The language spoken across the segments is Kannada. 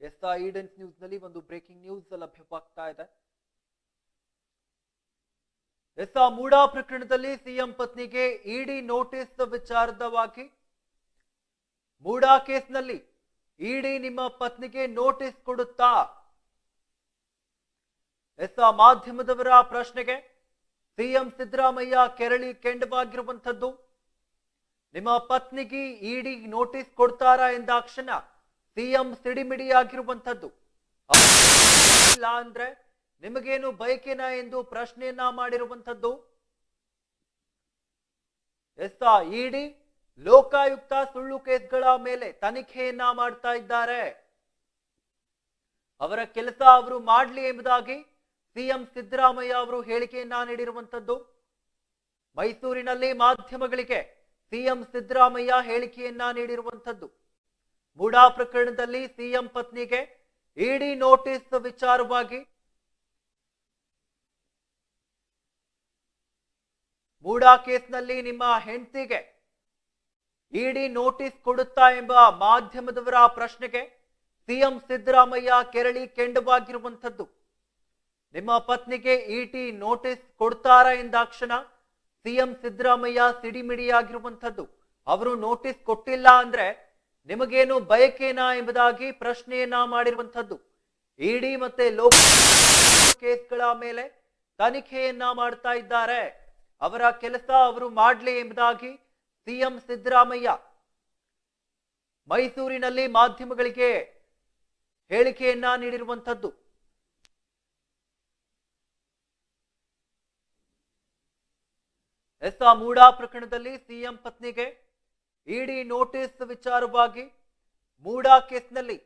ಎಸ್ ಐಡೆನ್ಸ್ ನ್ಯೂಸ್ನಲ್ಲಿ ಒಂದು ಬ್ರೇಕಿಂಗ್ ನ್ಯೂಸ್ ಲಭ್ಯವಾಗ್ತಾ ಇದೆ. ಎಸ್ ಮೂಡಾ ಪ್ರಕರಣದಲ್ಲಿ ಸಿಎಂ ಪತ್ನಿಗೆ ಇಡಿ ನೋಟಿಸ್ ವಿಚಾರದವಾಗಿ ಮೂಡಾ ಕೇಸ್ನಲ್ಲಿ ಇಡಿ ನಿಮ್ಮ ಪತ್ನಿಗೆ ನೋಟಿಸ್ ಕೊಡುತ್ತಾ? ಎಸ್ ಮಾಧ್ಯಮದವರ ಪ್ರಶ್ನೆಗೆ ಸಿಎಂ ಸಿದ್ದರಾಮಯ್ಯ ಕೆರಳಿ ಕೆಂಡವಾಗಿರುವಂಥದ್ದು. ನಿಮ್ಮ ಪತ್ನಿಗೆ ಇಡಿ ನೋಟಿಸ್ ಕೊಡ್ತಾರಾ ಎಂದಾಕ್ಷಣ ಸಿಎಂ ಸಿಡಿಮಿಡಿಯಾಗಿರುವಂಥದ್ದು ಇಲ್ಲ ಅಂದ್ರೆ ನಿಮಗೇನು ಬಯಕೆನಾ ಎಂದು ಪ್ರಶ್ನೆಯನ್ನ ಮಾಡಿರುವಂಥದ್ದು? ಎಸ್ ಇಡಿ ಲೋಕಾಯುಕ್ತ ಸುಳ್ಳು ಕೇಸ್ಗಳ ಮೇಲೆ ತನಿಖೆಯನ್ನ ಮಾಡ್ತಾ ಇದ್ದಾರೆ. ಅವರ ಕೆಲಸ ಅವರು ಮಾಡಲಿ ಎಂಬುದಾಗಿ ಸಿಎಂ ಸಿದ್ದರಾಮಯ್ಯ ಅವರು ಹೇಳಿಕೆಯನ್ನ ನೀಡಿರುವಂಥದ್ದು. ಮೈಸೂರಿನಲ್ಲಿ ಮಾಧ್ಯಮಗಳಿಗೆ ಸಿಎಂ ಸಿದ್ದರಾಮಯ್ಯ ಹೇಳಿಕೆಯನ್ನ ನೀಡಿರುವಂಥದ್ದು. ಮೂಡಾ ಪ್ರಕರಣದಲ್ಲಿ ಸಿಎಂ ಪತ್ನಿಗೆ ಇಡಿ ನೋಟಿಸ್ ವಿಚಾರವಾಗಿ ಮೂಡಾ ಕೇಸ್ನಲ್ಲಿ ನಿಮ್ಮ ಹೆಂಡತಿಗೆ ಇಡಿ ನೋಟಿಸ್ ಕೊಡುತ್ತಾ ಎಂಬ ಮಾಧ್ಯಮದವರ ಪ್ರಶ್ನೆಗೆ ಸಿಎಂ ಸಿದ್ದರಾಮಯ್ಯ ಕೆರಳಿ ಕೆಂಡವಾಗಿರುವಂಥದ್ದು. ನಿಮ್ಮ ಪತ್ನಿಗೆ ಇಟಿ ನೋಟಿಸ್ ಕೊಡ್ತಾರ ಎಂದಾಕ್ಷಣ ಸಿಎಂ ಸಿದ್ದರಾಮಯ್ಯ ಸಿಡಿಮಿಡಿಯಾಗಿರುವಂಥದ್ದು. ಅವರು ನೋಟಿಸ್ ಕೊಟ್ಟಿಲ್ಲ ಅಂದ್ರೆ ನಿಮಗೇನು ಬಯಕೇನಾ ಎಂಬುದಾಗಿ ಪ್ರಶ್ನೆಯನ್ನ ಮಾಡಿರುವಂಥದ್ದು. ಇಡಿ ಮತ್ತೆ ಲೋಕ ಕೇಸ್ಗಳ ಮೇಲೆ ತನಿಖೆಯನ್ನ ಮಾಡ್ತಾ ಇದ್ದಾರೆ. ಅವರ ಕೆಲಸ ಅವರು ಮಾಡಲಿ ಎಂಬುದಾಗಿ ಸಿಎಂ ಸಿದ್ದರಾಮಯ್ಯ ಮೈಸೂರಿನಲ್ಲಿ ಮಾಧ್ಯಮಗಳಿಗೆ ಹೇಳಿಕೆಯನ್ನ ನೀಡಿರುವಂಥದ್ದು. ಎಸ್ ಮೂಡಾ ಪ್ರಕರಣದಲ್ಲಿ ಸಿಎಂ ಪತ್ನಿಗೆ ಇಡಿ ನೋಟಿಸ್ ವಿಚಾರವಾಗಿ ಮೂಡಾ ಕೇಸ್ನಲ್ಲಿ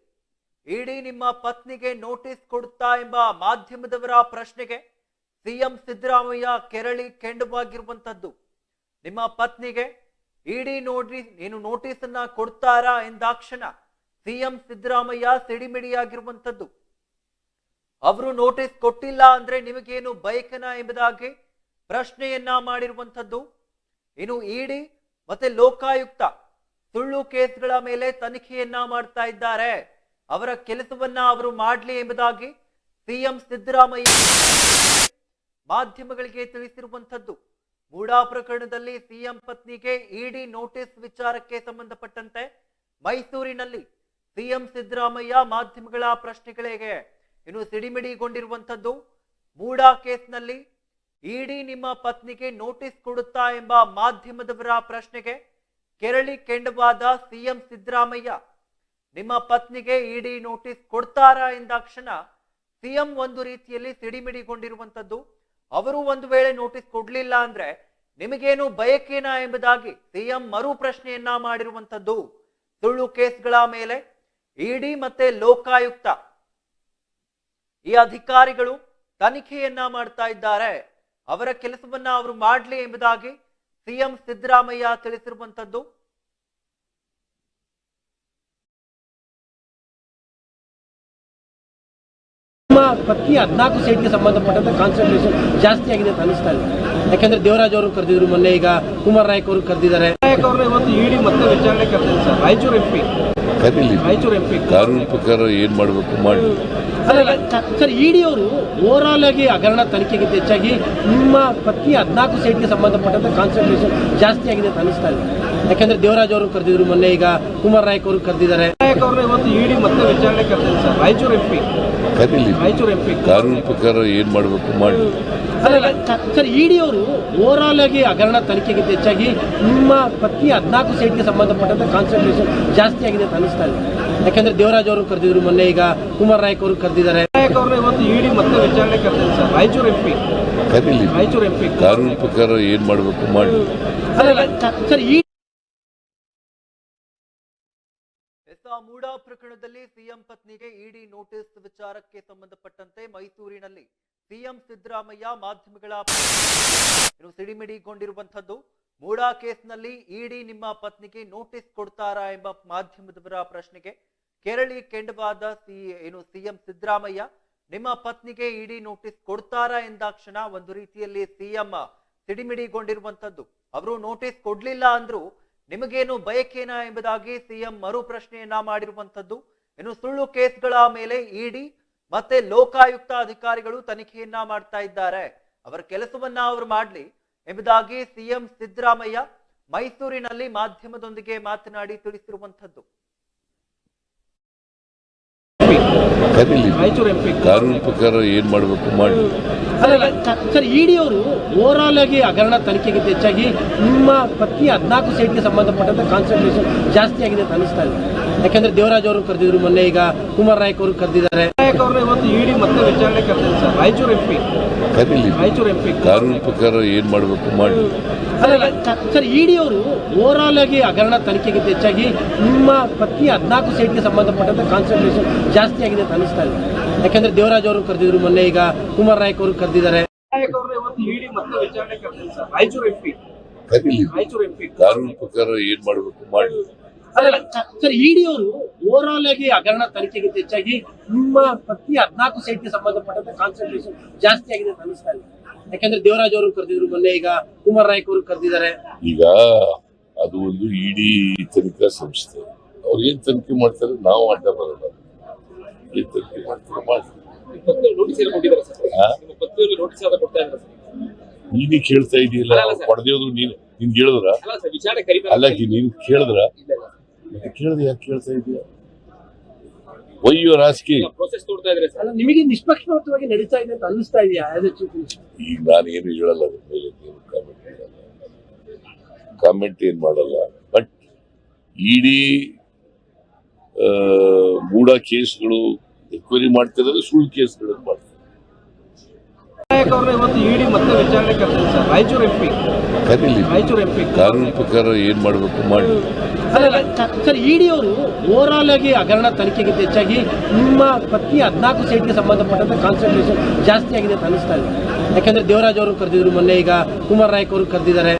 ಇಡಿ ನಿಮ್ಮ ಪತ್ನಿಗೆ ನೋಟಿಸ್ ಕೊಡುತ್ತಾ ಎಂಬ ಮಾಧ್ಯಮದವರ ಪ್ರಶ್ನೆಗೆ ಸಿಎಂ ಸಿದ್ದರಾಮಯ್ಯ ಕೆರಳಿ ಕೆಂಡವಾಗಿರುವಂತದ್ದು. ನಿಮ್ಮ ಪತ್ನಿಗೆ ಇಡಿ ನೋಡಿ ಏನು ನೋಟಿಸ್ ಅನ್ನ ಕೊಡ್ತಾರಾ ಎಂದಾಕ್ಷಣ ಸಿಎಂ ಸಿದ್ದರಾಮಯ್ಯ ಸಿಡಿಮಿಡಿಯಾಗಿರುವಂಥದ್ದು ಅವರು ನೋಟಿಸ್ ಕೊಟ್ಟಿಲ್ಲ ಅಂದ್ರೆ ನಿಮಗೇನು ಬಯಕನ ಎಂಬುದಾಗಿ ಪ್ರಶ್ನೆಯನ್ನ ಮಾಡಿರುವಂಥದ್ದು ಇನ್ನು ಇಡಿ ಮತ್ತೆ ಲೋಕಾಯುಕ್ತ ಸುಳ್ಳು ಕೇಸ್ಗಳ ಮೇಲೆ ತನಿಖೆಯನ್ನ ಮಾಡ್ತಾ ಇದ್ದಾರೆ. ಅವರ ಕೆಲಸವನ್ನ ಅವರು ಮಾಡಲಿ ಎಂಬುದಾಗಿ ಸಿಎಂ ಸಿದ್ದರಾಮಯ್ಯ ಮಾಧ್ಯಮಗಳಿಗೆ ತಿಳಿಸಿರುವಂಥದ್ದು. ಮೂಡಾ ಪ್ರಕರಣದಲ್ಲಿ ಸಿಎಂ ಪತ್ನಿಗೆ ಇಡಿ ನೋಟಿಸ್ ವಿಚಾರಕ್ಕೆ ಸಂಬಂಧಪಟ್ಟಂತೆ ಮೈಸೂರಿನಲ್ಲಿ ಸಿಎಂ ಸಿದ್ದರಾಮಯ್ಯ ಮಾಧ್ಯಮಗಳ ಪ್ರಶ್ನೆಗಳಿಗೆ ಇನ್ನು ಸಿಡಿಮಿಡಿಗೊಂಡಿರುವಂಥದ್ದು. ಮೂಡಾ ಕೇಸ್ನಲ್ಲಿ ಇಡಿ ನಿಮ್ಮ ಪತ್ನಿಗೆ ನೋಟಿಸ್ ಕೊಡುತ್ತಾ ಎಂಬ ಮಾಧ್ಯಮದವರ ಪ್ರಶ್ನೆಗೆ ಕೆರಳಿ ಕೆಂಡವಾದ ಸಿಎಂ ಸಿದ್ದರಾಮಯ್ಯ, ನಿಮ್ಮ ಪತ್ನಿಗೆ ಇಡಿ ನೋಟಿಸ್ ಕೊಡ್ತಾರಾ ಎಂದಾಕ್ಷಣ ಸಿಎಂ ಒಂದು ರೀತಿಯಲ್ಲಿ ಸಿಡಿಮಿಡಿಗೊಂಡಿರುವಂತದ್ದು. ಅವರು ಒಂದು ವೇಳೆ ನೋಟಿಸ್ ಕೊಡ್ಲಿಲ್ಲ ಅಂದ್ರೆ ನಿಮಗೇನು ಬಯಕೇನಾ ಎಂಬುದಾಗಿ ಸಿಎಂ ಮರು ಪ್ರಶ್ನೆಯನ್ನ ಮಾಡಿರುವಂತದ್ದು. ಸುಳ್ಳು ಕೇಸ್ಗಳ ಮೇಲೆ ಇಡಿ ಮತ್ತೆ ಲೋಕಾಯುಕ್ತ. ಈ ಅಧಿಕಾರಿಗಳು ತನಿಖೆಯನ್ನ ಮಾಡ್ತಾ ಇದ್ದಾರೆ. ಅವರ ಕೆಲಸವನ್ನ ಅವರು ಮಾಡ್ಲಿ ಎಂಬುದಾಗಿ ಸಿಎಂ ಸಿದ್ದರಾಮಯ್ಯ ತಿಳಿಸಿರುವಂತದ್ದು ಪ್ರತಿ ಪತ್ನಿ ಹದಿನಾಲ್ಕು ಸೀಟ್ಗೆ ಸಂಬಂಧಪಟ್ಟಂತೆ ಕಾನ್ಸಂಟ್ರೇಷನ್ ಜಾಸ್ತಿ ಆಗಿದೆ ಅಂತ ಅನಿಸ್ತಾ ಇದೆ ಯಾಕಂದ್ರೆ ದೇವರಾಜ್ ಅವರು ಕರೆದಿದ್ರು ಮೊನ್ನೆ ಈಗ ಕುಮಾರ್ ನಾಯಕ್ ಅವರು ಕರೆದಿದ್ದಾರೆ. ನಾಯಕ್ ಅವ್ರನ್ನ ಇವತ್ತು ಇಡಿ ಮತ್ತೆ ವಿಚಾರಣೆ ಕರೆದಿದೆ sir. Raichur MP Raichur M P ಕಾನೂನು ಪ್ರಕಾರ ಏನ್ ಮಾಡಬೇಕು ಮಾಡಿ. ಸರ್ ಇಡಿ ಅವರು ಓವರಾಲ್ ಆಗಿ ಹಗರಣ ತನಿಖೆಗಿಂತ ಹೆಚ್ಚಾಗಿ ನಿಮ್ಮ ಪತ್ನಿ ಹದಿನಾಲ್ಕು ಸೈಟ್ಗೆ ಸಂಬಂಧಪಟ್ಟಂತ ಕಾನ್ಸಂಟ್ರೇಷನ್ ಜಾಸ್ತಿ ಆಗಿದೆ ಅಂತ ಅನಿಸ್ತಾ ಇದೆ. ಯಾಕಂದ್ರೆ ದೇವರಾಜ್ ಅವರು ಕರೆದಿದ್ರು ಮೊನ್ನೆ ಈಗ ಕುಮಾರ್ ನಾಯಕ್ ಅವರು ಕರೆದಿದ್ದಾರೆ. ನಾಯಕ್ ಇವತ್ತು ಇಡಿ ಮತ್ತೆ ವಿಚಾರಣೆ ಕರೆದಿದೆ sir. Raichur M P. ಕರೀಲಿ Raichur M P. ಕಾನೂನು ಪ್ರಕಾರ ಏನ್ ಮಾಡಬೇಕು ಮಾಡಿ ಸರ್ ಇಡಿ ಅವರು ಓವರ್ ಆಲ್ ಆಗಿ ಹಗರಣ ತನಿಖೆಗಿಂತ ಹೆಚ್ಚಾಗಿ ನಿಮ್ಮ ಪತ್ನಿ ಹದಿನಾಲ್ಕು ಸೈಟ್ಗೆ ಸಂಬಂಧಪಟ್ಟಂತ ಕಾನ್ಸಂಟ್ರೇಷನ್ ಜಾಸ್ತಿ ಆಗಿದೆ ಅಂತ ಅನಿಸ್ತಾ ಇದೆ. ಯಾಕಂದ್ರೆ ದೇವರಾಜ್ ಅವರು ಕರೆದಿದ್ರು ಮೊನ್ನೆ ಈಗ ಕುಮಾರ್ ನಾಯಕ್ ಅವರು ಕರೆದಿದ್ದಾರೆ. ನಾಯಕ್ ಇವತ್ತು ಇಡಿ ಮತ್ತೆ ವಿಚಾರಣೆ ಕರೆದಿದೆ ಸರ್. ರಾಯಚೂರು ಎಂಪಿ ಕರೀಲಿ ರಾಯಚೂರು ಎಂ ಪಿ. ಕಾನೂನು ಪ್ರಕಾರ ಏನ್ ಮಾಡಬೇಕು ಮಾಡಿ ಸರ್ ಇಡಿ ಎಸ್ ಮೂಡಾ ಪ್ರಕರಣದಲ್ಲಿ ಸಿಎಂ ಪತ್ನಿಗೆ ಇಡಿ ನೋಟಿಸ್ ವಿಚಾರಕ್ಕೆ ಸಂಬಂಧಪಟ್ಟಂತೆ ಮೈಸೂರಿನಲ್ಲಿ ಸಿಎಂ ಸಿದ್ದರಾಮಯ್ಯ ಮಾಧ್ಯಮಗಳ ಸಿಡಿಮಿಡಿಗೊಂಡಿರುವಂತದ್ದು ಮೂಡಾ ಕೇಸ್ನಲ್ಲಿ ಇಡಿ ನಿಮ್ಮ ಪತ್ನಿಗೆ ನೋಟಿಸ್ ಕೊಡ್ತಾರಾ ಎಂಬ ಮಾಧ್ಯಮದವರ ಪ್ರಶ್ನೆಗೆ ಕೇರಳಿ ಕೆಂಡವಾದ ಸಿ ಏನು ಸಿಎಂ ಸಿದ್ದರಾಮಯ್ಯ, ನಿಮ್ಮ ಪತ್ನಿಗೆ ಇಡಿ ನೋಟಿಸ್ ಕೊಡ್ತಾರಾ ಎಂದಾಕ್ಷಣ ಒಂದು ರೀತಿಯಲ್ಲಿ ಸಿಎಂ ಸಿಡಿಮಿಡಿಗೊಂಡಿರುವಂತದ್ದು ಅವರು ನೋಟಿಸ್ ಕೊಡ್ಲಿಲ್ಲ ಅಂದ್ರು ನಿಮಗೇನು ಬಯಕೇನಾ ಎಂಬುದಾಗಿ ಸಿಎಂ ಮರು ಪ್ರಶ್ನೆಯನ್ನ ಮಾಡಿರುವಂತದ್ದು ಇನ್ನು ಸುಳ್ಳು ಕೇಸ್ಗಳ ಮೇಲೆ ಇಡಿ, ಮತ್ತೆ ಲೋಕಾಯುಕ್ತ ಅಧಿಕಾರಿಗಳು ತನಿಖೆಯನ್ನ ಮಾಡ್ತಾ ಇದ್ದಾರೆ. ಅವರ ಕೆಲಸವನ್ನ ಅವರು ಮಾಡ್ಲಿ ಎಂಬುದಾಗಿ ಸಿಎಂ ಸಿದ್ದರಾಮಯ್ಯ ಮೈಸೂರಿನಲ್ಲಿ ಮಾಧ್ಯಮದೊಂದಿಗೆ ಮಾತನಾಡಿ ತಿಳಿಸಿರುವಂತದ್ದು ಕರೀಲಿ ಕಾನೂನು ಪ್ರಕಾರ ಏನ್ ಮಾಡಬೇಕು ಮಾಡಿ. ಅಲ್ಲ ಸರ್ ಇಡಿ ಅವರು ಓವರಾಲ್ ಆಗಿ ಹಗರಣ ತನಿಖೆಗಿಂತ ಹೆಚ್ಚಾಗಿ ನಿಮ್ಮ ಪತ್ನಿ ಹದಿನಾಲ್ಕು ಸೈಟ್ಗೆ ಸಂಬಂಧಪಟ್ಟಂತ ಕಾನ್ಸಂಟ್ರೇಷನ್ ಜಾಸ್ತಿ ಆಗಿದೆ ಅಂತ ಅನಿಸ್ತಾ ಇದೆ. ಯಾಕಂದ್ರೆ ದೇವರಾಜ್ ಅವರು ಕರೆದಿದ್ರು ಮೊನ್ನೆ ಈಗ ಕುಮಾರ್ ನಾಯಕ್ ಅವರು ಕರೆದಿದ್ದಾರೆ. ಇವತ್ತು ಇಡಿ ಮತ್ತೆ ವಿಚಾರಣೆ ಕರೆದಿದೆ ಸರ್. Raichur M P. ಕರೀಲಿ ಕಾನೂನು ಪ್ರಕಾರ ಏನ್ ಮಾಡಬೇಕು ಮಾಡಿ. ಅಲ್ಲ ಸರ್ ಇಡಿ ಅವರು ಓವರಾಲ್ ಆಗಿ ಹಗರಣ ತನಿಖೆಗಿಂತ ಹೆಚ್ಚಾಗಿ ನಿಮ್ಮ ಪತ್ನಿ ಹದಿನಾಲ್ಕು ಸೈಟ್ಗೆ ಸಂಬಂಧಪಟ್ಟಂತ ಕಾನ್ಸಂಟ್ರೇಷನ್ ಜಾಸ್ತಿ ಆಗಿದೆ ಅಂತ ಅನಿಸ್ತಾ ಇದೆ ಯಾಕಂದ್ರೆ ದೇವರಾಜ್ ಅವರು ಕರೆದಿದ್ರು ಮೊನ್ನೆ ಈಗ ಕುಮಾರ್ ನಾಯಕ್ ಅವರು ಕರೆದಿದ್ದಾರೆ. ಕಾನೂನು ಪ್ರಕಾರ ಏನ್ ಮಾಡಬೇಕು? ಮಾಡಿ. ಸರ್ ಇಡಿ ಅವರು ಓರಲ್ ಆಗಿ ಹಗರಣ ತನಿಖೆಗಿಂತ ಹೆಚ್ಚಾಗಿ ನಿಮ್ಮ ಪ್ರತಿ ಹದಿನಾಲ್ಕು ಸೈಟ್ಗೆ ಸಂಬಂಧಪಟ್ಟಂತ ಕಾನ್ಸಂಟ್ರೇಷನ್ ಜಾಸ್ತಿ ಆಗಿದೆ ಅಂತ ಅನಿಸ್ತಾ ಇದೆ ಯಾಕಂದ್ರೆ ದೇವರಾಜ್ ಅವರು ಕರೆದಿದ್ರು ಮೊನ್ನೆ ಈಗ ಕುಮಾರ್ ನಾಯಕ್ ಅವರು ಕರೆದಿದ್ದಾರೆ. ಈಗ ಅದು ಒಂದು ಇಡಿ ತನಿಖಾ ಸಂಸ್ಥೆ. ಅವ್ರು ಏನ್ ತನಿಖೆ ಮಾಡ್ತಾರೆ? ನಾವು ಅಡ್ಡ ಬರಲ್ಲ. ನೀನೇ ಕೇಳ್ತಾ ಇದೀಯಲ್ಲ. ಹೊಡೆದೇವ್ರು ನೀನ್ ನಿನ್ ಕೇಳಿದ್ರ? ಅಲ್ಲ ನೀನ್ ಕೇಳಿದ್ರ? ಕೇಳ್ದೆ ಯಾಕೆ ಕೇಳ್ತಾ ಇದೀಯ? ಒಯ್ಯೋ ರಾಜಕೀಯ ಪ್ರೋಸೆಸ್ ನೋಡ್ತಾ ಇದ್ದಾರೆ ಸರ್. ಅಲ್ಲ ನಿಮಗೆ ನಿಷ್ಪಕ್ಷಪಾತವಾಗಿ ನಡೀತಾ ಇದೆ ಅಂತ ಅನಿಸ್ತಾ ಇದೆಯಾ ಈಗ ನಾನು ಏನು ಹೇಳಲ್ಲ ಅದ್ರ ಮೇಲೆ ಏನು ಕಾಮೆಂಟ್ ಕಾಮೆಂಟ್ ಏನ್ ಮಾಡಲ್ಲ. ಬಟ್ ಇಡೀ ಮೂಡ ಕೇಸ್ಗಳು ಎಕ್ವೈರಿ ಮಾಡ್ತಿರೋದು ಸುಳ್ಳು ಕೇಸ್ಗಳು ಮಾಡ್ತಾರೆ ಕರೀಲಿ. ಕಾನೂನು ಪ್ರಕಾರ ಏನ್ ಮಾಡಬೇಕು ಮಾಡಿ. ಸರ್ ಇಡಿ ಅವರು ಓವರಾಲ್ ಆಗಿ ಹಗರಣ ತನಿಖೆಗಿಂತ ಹೆಚ್ಚಾಗಿ ನಿಮ್ಮ ಪತ್ನಿ ಹದಿನಾಲ್ಕು ಸೈಟ್ಗೆ ಸಂಬಂಧಪಟ್ಟಂತ ಕಾನ್ಸಂಟ್ರೇಷನ್ ಜಾಸ್ತಿ ಆಗಿದೆ ಅಂತ ಅನಿಸ್ತಾ ಇದೆ. ಯಾಕಂದ್ರೆ ದೇವರಾಜ್ ಅವರು ಕರೆದಿದ್ರು ಮೊನ್ನೆ ಈಗ ಕುಮಾರ್ ನಾಯಕ್ ಅವರು ಕರೆದಿದ್ದಾರೆ.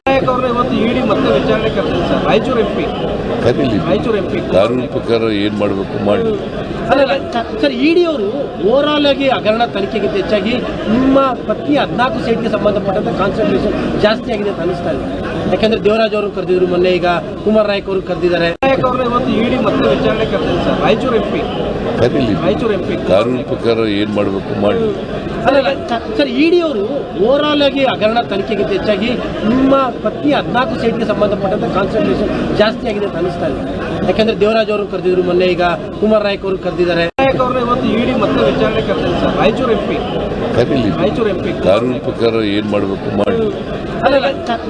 ಕಾನೂನು ಪ್ರಕಾರ ಏನ್ ಮಾಡಬೇಕು ಮಾಡಿ. ಸರ್ ಇಡಿ ಅವರು ಓವರಾಲ್ ಆಗಿ ಹಗರಣ ತನಿಖೆಗಿಂತ ಹೆಚ್ಚಾಗಿ ನಿಮ್ಮ ಪತ್ನಿ ಹದಿನಾಲ್ಕು ಸೈಟ್ಗೆ ಸಂಬಂಧಪಟ್ಟಂತ ಕಾನ್ಸಂಟ್ರೇಷನ್ ಜಾಸ್ತಿ ಆಗಿದೆ ಅಂತ ಅನಿಸ್ತಾ ಇದೆ. ಯಾಕಂದ್ರೆ ದೇವರಾಜ್ ಅವರು ಕರೆದಿದ್ರು ಮೊನ್ನೆ ಈಗ ಕುಮಾರ್ ನಾಯಕ್ ಅವರು ಕರೆದಿದ್ದಾರೆ. ಅವ್ರನ್ನ ಇವತ್ತು ಇಡಿ ಮತ್ತೆ ವಿಚಾರಣೆ ಕರೆದಿದೆ ಸರ್. ರಾಯಚೂರು ಎಂ ಪಿ ಕರೀಲಿ ರಾಯಚೂರು ಎಂ ಪಿ ಕಾನೂನು ಪ್ರಕಾರ ಏನ್ ಮಾಡಬೇಕು ಮಾಡಿ. ಸರ್ ಇಡಿ ಅವರು ಓವರಾಲ್ ಆಗಿ ಹಗರಣ ತನಿಖೆಗಿಂತ ಹೆಚ್ಚಾಗಿ ನಿಮ್ಮ ಪತ್ನಿ ಹದಿನಾಲ್ಕು ಸೀಟ್ಗೆ ಸಂಬಂಧಪಟ್ಟಂತ ಕಾನ್ಸಂಟ್ರೇಷನ್ ಜಾಸ್ತಿ ಆಗಿದೆ ಅಂತ ಅನಿಸ್ತಾ ಇದೆ. ಯಾಕಂದ್ರೆ ದೇವರಾಜ್ ಅವರು ಕರೆದಿದ್ರು ಮೊನ್ನೆ ಈಗ ಕುಮಾರ್ ನಾಯಕ್ ಅವರು ಕರೆದಿದ್ದಾರೆ. ನಾಯಕ್ ಅವ್ರನ್ನ ಇವತ್ತು ಇಡಿ ಮತ್ತೆ ವಿಚಾರಣೆ ಕರೆದಿದೆ ಸರ್. ರಾಯಚೂರು ಎಂ ಪಿ ಕರೀಲಿ ಕಾನೂನು ಪ್ರಕಾರ ಏನ್ ಮಾಡಬೇಕು ಮಾಡಿ.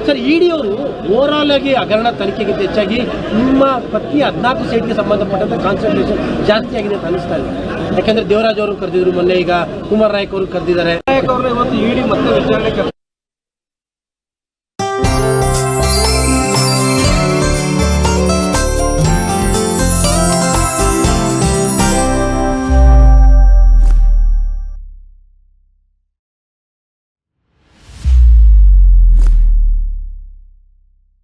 ಸರ್ ಇಡಿ ಅವರು ಓವರಾಲ್ ಆಗಿ ಹಗರಣ ತನಿಖೆಗಿಂತ ಹೆಚ್ಚಾಗಿ ನಿಮ್ಮ ಪತ್ನಿ ಹದಿನಾಲ್ಕು ಸೈಟ್ಗೆ ಸಂಬಂಧಪಟ್ಟಂತ ಕಾನ್ಸಂಟ್ರೇಷನ್ ಜಾಸ್ತಿ ಆಗಿದೆ ಅಂತ ಅನಿಸ್ತಾ ಇದೆ. ಯಾಕಂದ್ರೆ ದೇವರಾಜ್ ಅವರು ಕರೆದಿದ್ರು ಮೊನ್ನೆ ಈಗ ಕುಮಾರ್ ನಾಯಕ್ ಅವರು ಕರೆದಿದ್ದಾರೆ. ನಾಯಕ್ ಅವ್ರನ್ನ ಇವತ್ತು ಇಡಿ ಮತ್ತೆ ವಿಚಾರಣೆ